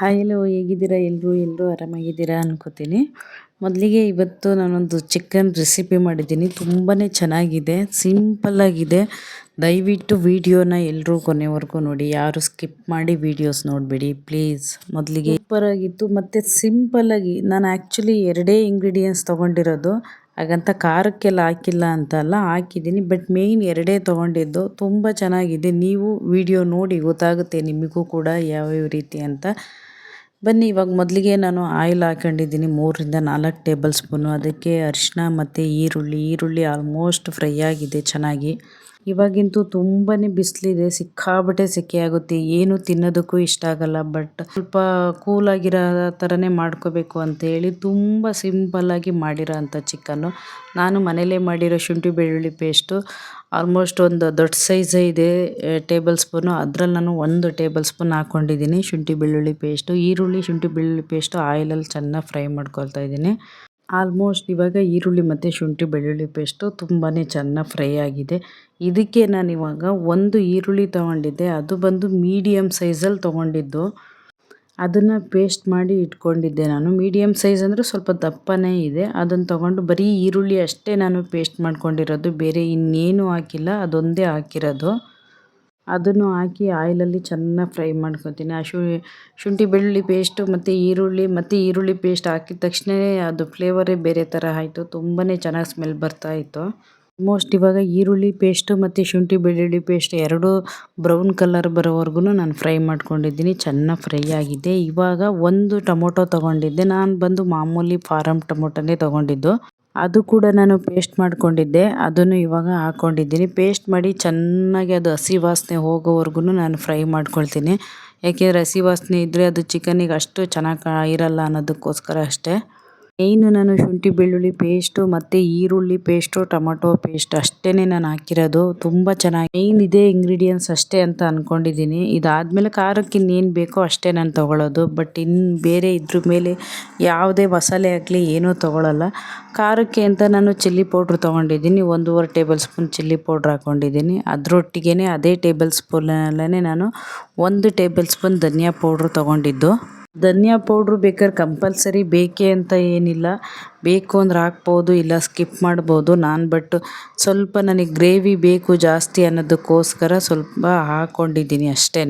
Hi hello ಹೇಗಿದ್ದೀರಾ? ಎಲ್ಲರೂ ಎಲ್ಲರೂ ಆರಾಮಾಗಿದ್ದೀರಾ ಅನ್ಕೋತೀನಿ. ಮೊದಲಿಗೆ ಇವತ್ತು ನಾನೊಂದು ಚಿಕನ್ ರೆಸಿಪಿ ಮಾಡಿದ್ದೀನಿ. ತುಂಬಾ ಚೆನ್ನಾಗಿದೆ ಸಿಂಪಲ್ಲಾಗಿದೆ ದಯವಿಟ್ಟು ವೀಡಿಯೋನ ಎಲ್ಲರೂ ಕೊನೆವರೆಗೂ ನೋಡಿ. ಯಾರು ಸ್ಕಿಪ್ ಮಾಡಿ ವೀಡಿಯೋಸ್ ನೋಡಬೇಡಿ ಪ್ಲೀಸ್ ಮೊದಲಿಗೆ ಸೂಪರಾಗಿತ್ತು ಮತ್ತು ಸಿಂಪಲ್ಲಾಗಿ ನಾನು ಆ್ಯಕ್ಚುಲಿ ಎರಡೇ ಇಂಗ್ರೀಡಿಯೆಂಟ್ಸ್ ತೊಗೊಂಡಿರೋದು. ಹಾಗಂತ ಖಾರಕ್ಕೆಲ್ಲ ಹಾಕಿಲ್ಲ ಅಂತಲ್ಲ ಹಾಕಿದ್ದೀನಿ. ಬಟ್ ಮೇಯ್ನ್ ಎರಡೇ ತೊಗೊಂಡಿದ್ದು ತುಂಬ ಚೆನ್ನಾಗಿದೆ. ನೀವು ವಿಡಿಯೋ ನೋಡಿ ಗೊತ್ತಾಗುತ್ತೆ ನಿಮಗೂ ಕೂಡ ಯಾವ್ಯಾವ ರೀತಿ ಅಂತ. ಬನ್ನಿ, ಇವಾಗ ಮೊದಲಿಗೆ ನಾನು ಆಯಿಲ್ ಹಾಕೊಂಡಿದ್ದೀನಿ. ಮೂರರಿಂದ ನಾಲ್ಕು ಟೇಬಲ್ ಸ್ಪೂನು. ಅದಕ್ಕೆ ಅರಿಶಿನ ಮತ್ತು ಈರುಳ್ಳಿ. ಈರುಳ್ಳಿ ಆಲ್ಮೋಸ್ಟ್ ಫ್ರೈ ಆಗಿದೆ ಚೆನ್ನಾಗಿ. ಇವಾಗಿಂತೂ ತುಂಬಾ ಬಿಸಿಲಿದೆ ಸಿಕ್ಕಾಬಟ್ಟೆ ಸೆಕೆ ಆಗುತ್ತೆ ಏನು ತಿನ್ನೋದಕ್ಕೂ ಇಷ್ಟ ಆಗಲ್ಲ ಬಟ್ ಸ್ವಲ್ಪ ಕೂಲಾಗಿರೋ ಥರನೇ ಮಾಡ್ಕೋಬೇಕು ಅಂತೇಳಿ ತುಂಬ ಸಿಂಪಲ್ಲಾಗಿ ಮಾಡಿರೋ ಅಂಥ ಚಿಕನ್ನು. ನಾನು ಮನೇಲೇ ಮಾಡಿರೋ ಶುಂಠಿ ಬೆಳ್ಳುಳ್ಳಿ ಪೇಸ್ಟು ಆಲ್ಮೋಸ್ಟ್ ಒಂದು ದೊಡ್ಡ ಸೈಜೇ ಇದೆ ಟೇಬಲ್ ಸ್ಪೂನು ಅದರಲ್ಲಿ ನಾನು ಒಂದು ಟೇಬಲ್ ಸ್ಪೂನ್ ಹಾಕ್ಕೊಂಡಿದ್ದೀನಿ ಶುಂಠಿ ಬೆಳ್ಳುಳ್ಳಿ ಪೇಸ್ಟು ಈರುಳ್ಳಿ, ಶುಂಠಿ ಬೆಳ್ಳುಳ್ಳಿ ಪೇಸ್ಟು ಆಯಿಲಲ್ಲಿ ಚೆನ್ನಾಗಿ ಫ್ರೈ ಮಾಡ್ಕೊಳ್ತಾ ಇದ್ದೀನಿ. ಆಲ್ಮೋಸ್ಟ್ ಇವಾಗ ಈರುಳ್ಳಿ ಮತ್ತು ಶುಂಠಿ ಬೆಳ್ಳುಳ್ಳಿ ಪೇಸ್ಟು ತುಂಬಾ ಚೆನ್ನಾಗಿ ಫ್ರೈ ಆಗಿದೆ. ಇದಕ್ಕೆ ನಾನು ಇವಾಗ ಒಂದು ಈರುಳ್ಳಿ ತೊಗೊಂಡಿದ್ದೆ. ಅದು ಬಂದು ಮೀಡಿಯಮ್ ಸೈಜಲ್ಲಿ ತೊಗೊಂಡಿದ್ದು. ಅದನ್ನು ಪೇಸ್ಟ್ ಮಾಡಿ ಇಟ್ಕೊಂಡಿದ್ದೆ ನಾನು. ಮೀಡಿಯಮ್ ಸೈಜ್ ಅಂದರೆ ಸ್ವಲ್ಪ ದಪ್ಪನೇ ಇದೆ. ಅದನ್ನು ತೊಗೊಂಡು ಬರೀ ಈರುಳ್ಳಿ ಅಷ್ಟೇ ನಾನು ಪೇಸ್ಟ್ ಮಾಡ್ಕೊಂಡಿರೋದು. ಬೇರೆ ಇನ್ನೇನು ಹಾಕಿಲ್ಲ. ಅದೊಂದೇ ಹಾಕಿರೋದು. ಅದನ್ನು ಹಾಕಿ ಆಯಿಲಲ್ಲಿ ಚೆನ್ನಾಗಿ ಫ್ರೈ ಮಾಡ್ಕೊತೀನಿ. ಆ ಶುಂಠಿ ಬೆಳ್ಳುಳ್ಳಿ ಪೇಸ್ಟು ಮತ್ತು ಈರುಳ್ಳಿ ಮತ್ತು ಈರುಳ್ಳಿ ಪೇಸ್ಟ್ ಹಾಕಿದ ತಕ್ಷಣವೇ ಅದು ಫ್ಲೇವರೇ ಬೇರೆ ಥರ ಆಯಿತು. ತುಂಬಾ ಚೆನ್ನಾಗಿ ಸ್ಮೆಲ್ ಬರ್ತಾ ಇತ್ತು. ಆಲ್ಮೋಸ್ಟ್ ಇವಾಗ ಈರುಳ್ಳಿ ಪೇಸ್ಟು ಮತ್ತು ಶುಂಠಿ ಬೆಳ್ಳುಳ್ಳಿ ಪೇಸ್ಟ್ ಎರಡೂ ಬ್ರೌನ್ ಕಲರ್ ಬರೋವರೆಗೂ ನಾನು ಫ್ರೈ ಮಾಡ್ಕೊಂಡಿದ್ದೀನಿ. ಚೆನ್ನಾಗಿ ಫ್ರೈ ಆಗಿದೆ. ಇವಾಗ ಒಂದು ಟೊಮೊಟೊ ತೊಗೊಂಡಿದ್ದೆ. ನಾನು ಬಂದು ಮಾಮೂಲಿ ಫಾರಮ್ ಟೊಮೊಟೊನೇ ತೊಗೊಂಡಿದ್ದು. ಅದು ಕೂಡ ನಾನು ಪೇಸ್ಟ್ ಮಾಡಿಕೊಂಡಿದ್ದೆ. ಅದನ್ನು ಇವಾಗ ಹಾಕ್ಕೊಂಡಿದ್ದೀನಿ ಪೇಸ್ಟ್ ಮಾಡಿ ಚೆನ್ನಾಗಿ ಅದು ಹಸಿ ವಾಸನೆ ಹೋಗೋವರೆಗೂ ನಾನು ಫ್ರೈ ಮಾಡ್ಕೊಳ್ತೀನಿ. ಯಾಕೆಂದರೆ ಹಸಿ ವಾಸನೆ ಇದ್ದರೆ ಅದು ಚಿಕನಿಗೆ ಅಷ್ಟು ಚೆನ್ನಾಗಿ ಇರಲ್ಲ ಅನ್ನೋದಕ್ಕೋಸ್ಕರ ಅಷ್ಟೇ. ಮೇಯ್ನು ನಾನು ಶುಂಠಿ, ಬೆಳ್ಳುಳ್ಳಿ ಪೇಸ್ಟು ಮತ್ತು ಈರುಳ್ಳಿ ಪೇಸ್ಟು, ಟೊಮೊಟೊ ಪೇಸ್ಟ್ ಅಷ್ಟೇ ನಾನು ಹಾಕಿರೋದು. ತುಂಬ ಚೆನ್ನಾಗಿ ಮೇಯ್ನ್ ಇದೇ ಇಂಗ್ರೀಡಿಯೆಂಟ್ಸ್ ಅಷ್ಟೇ ಅಂತ ಅಂದ್ಕೊಂಡಿದ್ದೀನಿ ಇದಾದಮೇಲೆ ಖಾರಕ್ಕೆ ಇನ್ನೇನು ಬೇಕೋ ಅಷ್ಟೇ ನಾನು ತೊಗೊಳ್ಳೋದು ಬಟ್ ಇನ್ನು ಬೇರೆ ಇದ್ರ ಮೇಲೆ ಯಾವುದೇ ಮಸಾಲೆ ಆಗಲಿ ಏನೂ ತೊಗೊಳ್ಳಲ್ಲ ಖಾರಕ್ಕೆ ಅಂತ ನಾನು ಚಿಲ್ಲಿ ಪೌಡ್ರ್ ತೊಗೊಂಡಿದ್ದೀನಿ. ಒಂದೂವರೆ ಟೇಬಲ್ ಸ್ಪೂನ್ ಚಿಲ್ಲಿ ಪೌಡ್ರ್ ಹಾಕ್ಕೊಂಡಿದ್ದೀನಿ ಅದರೊಟ್ಟಿಗೆ ಅದೇ ಟೇಬಲ್ ಸ್ಪೂನಲ್ಲೇ ನಾನು ಒಂದು ಟೇಬಲ್ ಸ್ಪೂನ್ ಧನಿಯಾ ಪೌಡ್ರ್ ತೊಗೊಂಡಿದ್ದು. ಧನಿಯಾ ಪೌಡ್ರು ಬೇಕಾದ್ರೆ ಕಂಪಲ್ಸರಿ ಬೇಕೇ ಅಂತ ಏನಿಲ್ಲ. ಬೇಕು ಅಂದ್ರೆ ಹಾಕ್ಬೋದು, ಇಲ್ಲ ಸ್ಕಿಪ್ ಮಾಡ್ಬೋದು. ನಾನು ಬಟ್ ಸ್ವಲ್ಪ ನನಗೆ ಗ್ರೇವಿ ಬೇಕು ಜಾಸ್ತಿ ಅನ್ನೋದಕ್ಕೋಸ್ಕರ ಸ್ವಲ್ಪ ಹಾಕ್ಕೊಂಡಿದ್ದೀನಿ ಅಷ್ಟೇ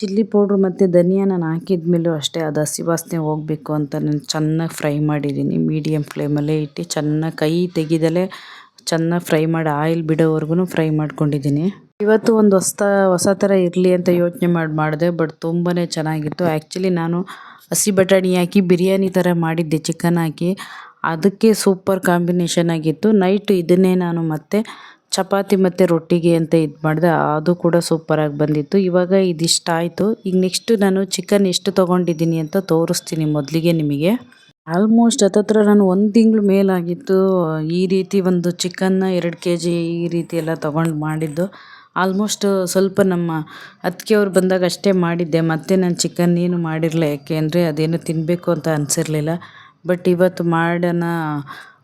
ಚಿಲ್ಲಿ ಪೌಡ್ರು ಮತ್ತು ಧನಿಯಾ ನಾನು ಹಾಕಿದ ಮೇಲೂ ಅಷ್ಟೇ, ಅದು ಹಸಿ ವಾಸನೆ ಹೋಗಬೇಕು ಅಂತ ನಾನು ಚೆನ್ನಾಗಿ ಫ್ರೈ ಮಾಡಿದ್ದೀನಿ. ಮೀಡಿಯಮ್ ಫ್ಲೇಮಲ್ಲೇ ಇಟ್ಟು ಚೆನ್ನಾಗಿ ಕೈ ತೆಗೆದಲೇ ಚೆನ್ನಾಗಿ ಫ್ರೈ ಮಾಡಿ ಆಯಿಲ್ ಬಿಡೋವರೆಗೂ ಫ್ರೈ ಮಾಡ್ಕೊಂಡಿದ್ದೀನಿ. ಇವತ್ತು ಒಂದು ಹೊಸ ಹೊಸ ಥರ ಇರಲಿ ಅಂತ ಯೋಚನೆ ಮಾಡಿ, ಮಾಡಿದೆ ಬಟ್ ತುಂಬಾ ಚೆನ್ನಾಗಿತ್ತು. ಆ್ಯಕ್ಚುಲಿ ನಾನು ಹಸಿ ಬಟಾಣಿ ಹಾಕಿ, ಬಿರಿಯಾನಿ ಥರ ಮಾಡಿದ್ದೆ ಚಿಕನ್ ಹಾಕಿ. ಅದಕ್ಕೆ ಸೂಪರ್ ಕಾಂಬಿನೇಷನ್ ಆಗಿತ್ತು. ನೈಟ್ ಇದನ್ನೇ ನಾನು ಮತ್ತೆ ಚಪಾತಿ ಮತ್ತು ರೊಟ್ಟಿಗೆ ಅಂತ ಇದು ಮಾಡಿದೆ. ಅದು ಕೂಡ ಸೂಪರಾಗಿ ಬಂದಿತ್ತು. ಇವಾಗ ಇದಿಷ್ಟ ಆಯಿತು. ಈಗ ನೆಕ್ಸ್ಟು ನಾನು ಚಿಕನ್ ಎಷ್ಟು ತೊಗೊಂಡಿದ್ದೀನಿ ಅಂತ ತೋರಿಸ್ತೀನಿ ಮೊದಲಿಗೆ ನಿಮಗೆ. ಆಲ್ಮೋಸ್ಟ್ ಹತ್ತತ್ರ ನಾನು ಒಂದು ತಿಂಗಳು ಮೇಲಾಗಿತ್ತು ಈ ರೀತಿ ಒಂದು ಚಿಕನ್ನ ಎರಡು ಕೆ ಜಿ ಈ ರೀತಿ ಎಲ್ಲ ತೊಗೊಂಡು ಮಾಡಿದ್ದು. ಆಲ್ಮೋಸ್ಟ್ ಸ್ವಲ್ಪ ನಮ್ಮ ಅತ್ತಿಗೆಯವ್ರು ಬಂದಾಗ ಅಷ್ಟೇ ಮಾಡಿದ್ದೆ. ಮತ್ತೆ ನಾನು ಚಿಕನ್ ಏನು ಮಾಡಿರಲಿಲ್ಲ ಯಾಕೆ ಅಂದರೆ ಅದೇನು ತಿನ್ನಬೇಕು ಅಂತ ಅನಿಸಿರ್ಲಿಲ್ಲ. ಬಟ್ ಇವತ್ತು ಮಾಡೋಣ.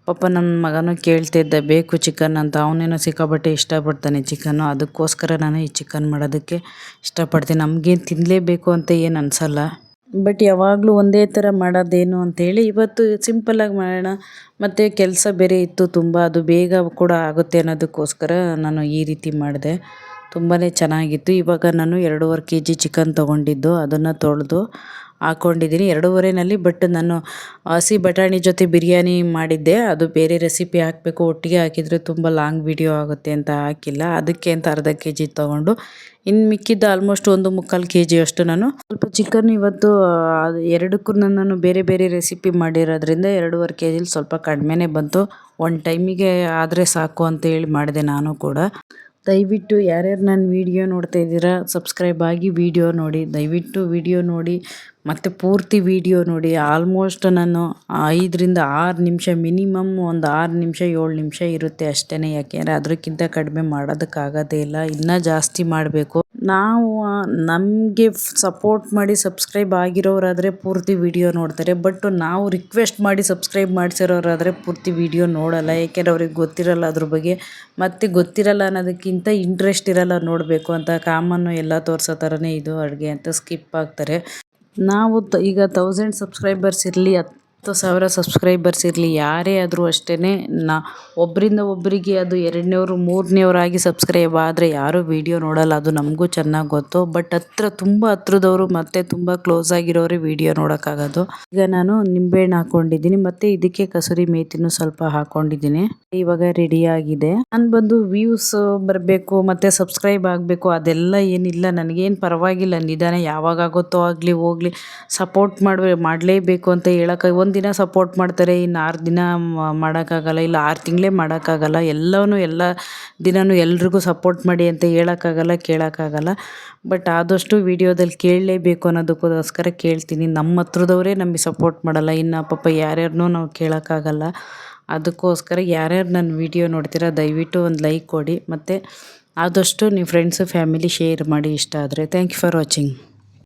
ಪಾಪ ನನ್ನ ಮಗನೂ ಕೇಳ್ತಿದ್ದ ಬೇಕು ಚಿಕನ್ ಅಂತ. ಅವನೇನೋ ಸಿಕ್ಕಾಪಟ್ಟೆ ಇಷ್ಟಪಡ್ತಾನೆ ಚಿಕನ್ನು. ಅದಕ್ಕೋಸ್ಕರ ನಾನು ಈ ಚಿಕನ್ ಮಾಡೋದಕ್ಕೆ ಇಷ್ಟಪಡ್ತೀನಿ ನಮಗೇನು ತಿನ್ನಲೇಬೇಕು ಅಂತ ಏನು ಅನಿಸಲ್ಲ. ಬಟ್ ಯಾವಾಗಲೂ ಒಂದೇ ಥರ ಮಾಡೋದೇನು ಅಂತೇಳಿ ಇವತ್ತು ಸಿಂಪಲ್ಲಾಗಿ ಮಾಡೋಣ. ಮತ್ತು ಕೆಲಸ ಬೇರೆ ಇತ್ತು ತುಂಬ, ಅದು ಬೇಗ ಕೂಡ ಆಗುತ್ತೆ ಅನ್ನೋದಕ್ಕೋಸ್ಕರ ನಾನು ಈ ರೀತಿ ಮಾಡಿದೆ. ತುಂಬಾ ಚೆನ್ನಾಗಿತ್ತು. ಇವಾಗ ನಾನು ಎರಡೂವರೆ ಕೆ ಜಿ ಚಿಕನ್ ತೊಗೊಂಡಿದ್ದು, ಅದನ್ನು ತೊಳೆದು ಹಾಕ್ಕೊಂಡಿದ್ದೀನಿ ಎರಡೂವರೆನಲ್ಲಿ ಬಟ್ ನಾನು ಹಸಿ ಬಟಾಣಿ ಜೊತೆ ಬಿರಿಯಾನಿ ಮಾಡಿದ್ದೆ. ಅದು ಬೇರೆ ರೆಸಿಪಿ ಹಾಕಬೇಕು. ಒಟ್ಟಿಗೆ ಹಾಕಿದರೆ ತುಂಬ ಲಾಂಗ್ ವಿಡಿಯೋ ಆಗುತ್ತೆ ಅಂತ ಹಾಕಿಲ್ಲ. ಅದಕ್ಕೆ ಅಂತ ಅರ್ಧ ಕೆ ಜಿ ತೊಗೊಂಡು. ಇನ್ನು ಮಿಕ್ಕಿದ್ದು ಆಲ್ಮೋಸ್ಟ್ ಒಂದು ಮುಕ್ಕಾಲು ಕೆ ಜಿ ಅಷ್ಟು ನಾನು. ಸ್ವಲ್ಪ ಚಿಕನ್ ಇವತ್ತು ಎರಡಕ್ಕೂ ನಾನು ಬೇರೆ ಬೇರೆ ರೆಸಿಪಿ ಮಾಡಿರೋದ್ರಿಂದ ಎರಡೂವರೆ ಕೆ ಜಿಲಿ ಸ್ವಲ್ಪ ಕಡಿಮೆನೇ ಬಂತು. ಒಂದು ಟೈಮಿಗೆ ಆದರೆ ಸಾಕು ಅಂತ ಹೇಳಿ ಮಾಡಿದೆ ನಾನು ಕೂಡ. ದಯವಿಟ್ಟು ಯಾರ್ಯಾರು ನನ್ನ ವೀಡಿಯೋ ನೋಡ್ತಾ ಇದ್ದೀರಾ ಸಬ್ಸ್ಕ್ರೈಬ್ ಆಗಿ ವೀಡಿಯೋ ನೋಡಿ. ದಯವಿಟ್ಟು ವೀಡಿಯೋ ನೋಡಿ, ಮತ್ತು ಪೂರ್ತಿ ವೀಡಿಯೋ ನೋಡಿ. ಆಲ್ಮೋಸ್ಟ್ ನಾನು ಐದರಿಂದ ಆರು ನಿಮಿಷ ಮಿನಿಮಮ್ ಒಂದು ಆರು ನಿಮಿಷ, ಏಳು ನಿಮಿಷ ಇರುತ್ತೆ ಅಷ್ಟೇ ಯಾಕೆಂದರೆ ಅದಕ್ಕಿಂತ ಕಡಿಮೆ ಮಾಡೋದಕ್ಕಾಗೋದೇ ಇಲ್ಲ. ಇನ್ನೂ ಜಾಸ್ತಿ ಮಾಡಬೇಕು. ನಾವು ನಮಗೆ ಸಪೋರ್ಟ್ ಮಾಡಿ ಸಬ್ಸ್ಕ್ರೈಬ್ ಆಗಿರೋರಾದರೆ ಪೂರ್ತಿ ವೀಡಿಯೋ ನೋಡ್ತಾರೆ. ಬಟ್ ನಾವು ರಿಕ್ವೆಸ್ಟ್ ಮಾಡಿ ಸಬ್ಸ್ಕ್ರೈಬ್ ಮಾಡಿಸಿರೋರಾದರೆ ಪೂರ್ತಿ ವೀಡಿಯೋ ನೋಡಲ್ಲ. ಏಕೆಂದರೆ ಅವ್ರಿಗೆ ಗೊತ್ತಿರಲ್ಲ ಅದ್ರ ಬಗ್ಗೆ. ಮತ್ತು ಗೊತ್ತಿರಲ್ಲ ಅನ್ನೋದಕ್ಕಿಂತ ಇಂಟ್ರೆಸ್ಟ್ ಇರಲ್ಲ ನೋಡಬೇಕು ಅಂತ. ಕಾಮನ್ನು ಎಲ್ಲ ತೋರಿಸೋ ಥರನೇ ಇದು ಅಡುಗೆ ಅಂತ ಸ್ಕಿಪ್ ಆಗ್ತಾರೆ. ನಾವು ಈಗ ತೌಸಂಡ್ ಸಬ್ಸ್ಕ್ರೈಬರ್ಸ್ ಇರಲಿ ಹತ್ತು ಸಾವಿರ ಸಬ್ಸ್ಕ್ರೈಬರ್ಸ್ ಇರಲಿ, ಯಾರೇ ಆದರೂ ಅಷ್ಟೇ ನಾ ಒಬ್ಬರಿಂದ ಒಬ್ಬರಿಗೆ ಅದು ಎರಡನೇವ್ರು ಮೂರನೇವ್ರಾಗಿ ಸಬ್ಸ್ಕ್ರೈಬ್ ಆದರೆ ಯಾರೂ ವೀಡಿಯೋ ನೋಡಲ್ಲ, ಅದು ನಮಗೂ ಚೆನ್ನಾಗಿ ಗೊತ್ತು. ಬಟ್ ಹತ್ರ ತುಂಬ ಹತ್ರದವರು ಮತ್ತು ತುಂಬ ಕ್ಲೋಸ್ ಆಗಿರೋರೇ ವೀಡಿಯೋ ನೋಡೋಕ್ಕಾಗೋದು. ಈಗ ನಾನು ನಿಂಬೆಹಣ್ಣು ಹಾಕ್ಕೊಂಡಿದ್ದೀನಿ ಮತ್ತು ಇದಕ್ಕೆ ಕಸೂರಿ ಮೇಥಿನೂ ಸ್ವಲ್ಪ ಹಾಕ್ಕೊಂಡಿದ್ದೀನಿ ಇವಾಗ ರೆಡಿಯಾಗಿದೆ ನಾನು ಬಂದು ವ್ಯೂಸ್ ಬರಬೇಕು, ಮತ್ತು ಸಬ್ಸ್ಕ್ರೈಬ್ ಆಗಬೇಕು, ಅದೆಲ್ಲ ಏನಿಲ್ಲ. ನನಗೇನು ಪರವಾಗಿಲ್ಲ, ನಿಧಾನ ಯಾವಾಗ ಆಗುತ್ತೋ ಆಗಲಿ, ಹೋಗಲಿ ಸಪೋರ್ಟ್ ಮಾಡಿ ಮಾಡಲೇಬೇಕು ಅಂತ ಒಂದಿನ ಸಪೋರ್ಟ್ ಮಾಡ್ತಾರೆ, ಇನ್ನು ಆರು ದಿನ ಮಾಡೋಕ್ಕಾಗಲ್ಲ, ಇಲ್ಲ ಆರು ತಿಂಗಳೇ ಮಾಡೋಕ್ಕಾಗಲ್ಲ ಎಲ್ಲವೂ ಎಲ್ಲ ದಿನವೂ ಎಲ್ರಿಗೂ ಸಪೋರ್ಟ್ ಮಾಡಿ ಅಂತ ಹೇಳೋಕ್ಕಾಗಲ್ಲ, ಕೇಳೋಕ್ಕಾಗಲ್ಲ. ಬಟ್ ಆದಷ್ಟು ವೀಡಿಯೋದಲ್ಲಿ ಕೇಳಲೇಬೇಕು ಅನ್ನೋದಕ್ಕೋಸ್ಕರ ಕೇಳ್ತೀನಿ. ನಮ್ಮ ಹತ್ರದವರೇ ನಮಗೆ ಸಪೋರ್ಟ್ ಮಾಡಲ್ಲ, ಇನ್ನು ಪಾಪ ಯಾರ್ಯಾರನ್ನೂ ನಾವು ಕೇಳೋಕ್ಕಾಗಲ್ಲ. ಅದಕ್ಕೋಸ್ಕರ ಯಾರ್ಯಾರು ನನ್ನ ವೀಡಿಯೋ ನೋಡ್ತೀರಾ, ದಯವಿಟ್ಟು ಒಂದು ಲೈಕ್ ಕೊಡಿ. ಮತ್ತು ಆದಷ್ಟು ನಿಮ್ಮ ಫ್ರೆಂಡ್ಸು ಫ್ಯಾಮಿಲಿ ಶೇರ್ ಮಾಡಿ ಇಷ್ಟ ಆದರೆ. Thank you for watching